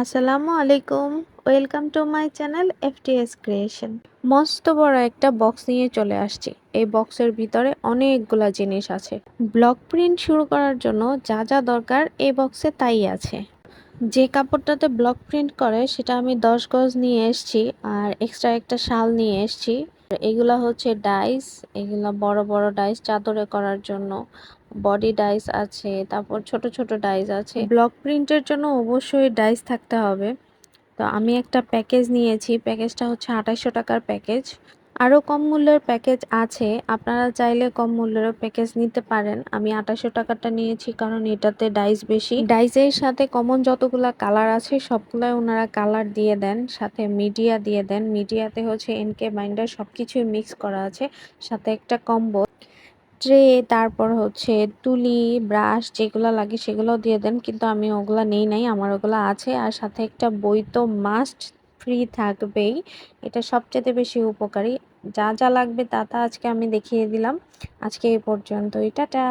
আসসালামু আলাইকুম। Welcome to my channel FTS creation মস্ত বড় একটা বক্স নিয়ে চলে আসছি। এই বক্সের ভিতরে অনেকগুলা জিনিস আছে। ব্লক প্রিন্ট শুরু করার জন্য যা যা দরকার এই বক্সে তাই আছে। যে কাপড়টাতে ব্লক প্রিন্ট করে, সেটা আমি দশ গজ নিয়ে এসেছি, আর এক্সট্রা একটা শাল নিয়ে এসেছি। এগুলা হচ্ছে ডাইস, এগুলা বড় বড় ডাইস চাদরে করার জন্য। বডি ডাইস আছে, তারপর ছোট ছোট ডাইস আছে। ব্লক প্রিন্টের জন্য অবশ্যই ডাইস থাকতে হবে। তো আমি একটা প্যাকেজ নিয়েছি, প্যাকেজটা হচ্ছে আঠাইশো টাকার প্যাকেজ। আরও কম মূল্যের প্যাকেজ আছে, আপনারা চাইলে কম মূল্যেরও প্যাকেজ নিতে পারেন। আমি আঠাশশো টাকাটা নিয়েছি কারণ এটাতে ডাইস বেশি। ডাইসের সাথে কমন যতগুলা কালার আছে, সবগুলাই ওনারা কালার দিয়ে দেন, সাথে মিডিয়া দিয়ে দেন। মিডিয়াতে হচ্ছে এনকে বাইন্ডার সব কিছুই মিক্স করা আছে, সাথে একটা কম্বো। ট্রে, তারপর হচ্ছে তুলি, ব্রাশ যেগুলো লাগে সেগুলো দিয়ে দেন, কিন্তু আমি ওগুলো নেই নাই, আমার ওগুলো আছে। আর সাথে একটা বই তো মাস্ট ফ্রি থাকবেই, এটা সবচেয়ে বেশি উপকারী। যা যা লাগবে তা তা আজকে আমি দেখিয়ে দিলাম। আজকে এই পর্যন্তই টাটা।